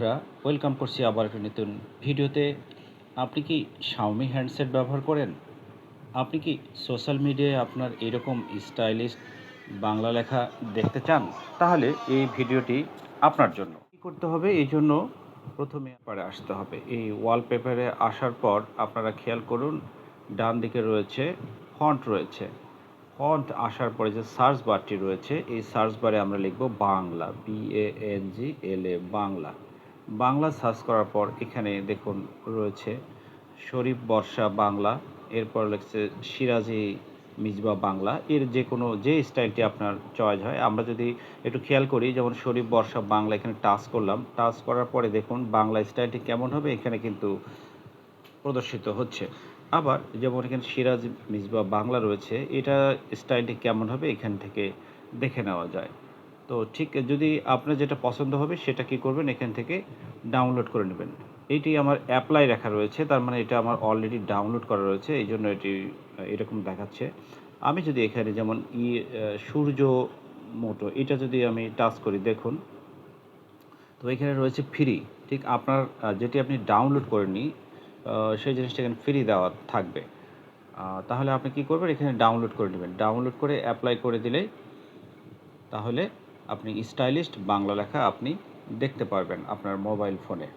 বন্ধুরা ওয়েলকাম করছি আবার একটা নতুন ভিডিওতে। আপনি কি শাওমি হ্যান্ডসেট ব্যবহার করেন? আপনি কি সোশ্যাল মিডিয়ায় আপনার এরকম স্টাইলিশ বাংলা লেখা দেখতে চান? তাহলে এই ভিডিওটি আপনার জন্য। কী করতে হবে? এই জন্য প্রথমে পারে আসতে হবে। এই ওয়ালপেপারে আসার পর আপনারা খেয়াল করুন, ডান দিকে রয়েছে ফন্ট রয়েছে। ফন্ট আসার পরে যে সার্চ বারটি রয়েছে, এই সার্চ বারে আমরা লিখব Bangla B A N G L A Bangla. Bangla search করার পর এখানে দেখুন রয়েছে শরীফ বর্ষা বাংলা, এরপর লিখছে সিরাজি মিজবা বাংলা। এর যে কোনো যে স্টাইলটি আপনার চয়েস হয়, আমরা যদি একটু খেয়াল করি, যেমন শরীফ বর্ষা বাংলা এখানে টাচ করলাম, টাচ করার পরে দেখুন বাংলা স্টাইলটি কেমন হবে, এখানে কিন্তু প্রদর্শিত হচ্ছে। আবার যেমন এখানে সিরাজ মিজবা বাংলা রয়েছে, এটা স্টাইলটি কেমন হবে, এখান থেকে দেখে নেওয়া যায়। তো ঠিক, যদি আপনার যেটা পছন্দ হবে সেটা কি করবেন, এখান থেকে ডাউনলোড করে নেবেন। এইটি আমার অ্যাপ্লাই রাখা রয়েছে, তার মানে এটা আমার অলরেডি ডাউনলোড করা রয়েছে, এই জন্য এটি, এরকম দেখাচ্ছে। আমি যদি এখানে যেমন ই সূর্য মোটো এটা যদি আমি টাচ করি, দেখুন। তো এখানে রয়েছে ফ্রি ঠিক আপনার যেটি আপনি ডাউনলোড করে নিই সেই জিনিসটা এখানে ফ্রি দেওয়া থাকবে। তাহলে আপনি কি করবেন, এখানে ডাউনলোড করে নেবেন। ডাউনলোড করে অ্যাপ্লাই করে দিলেই তাহলে আপনি স্টাইলিস্ট বাংলা লেখা আপনি দেখতে পারবেন আপনার মোবাইল ফোনে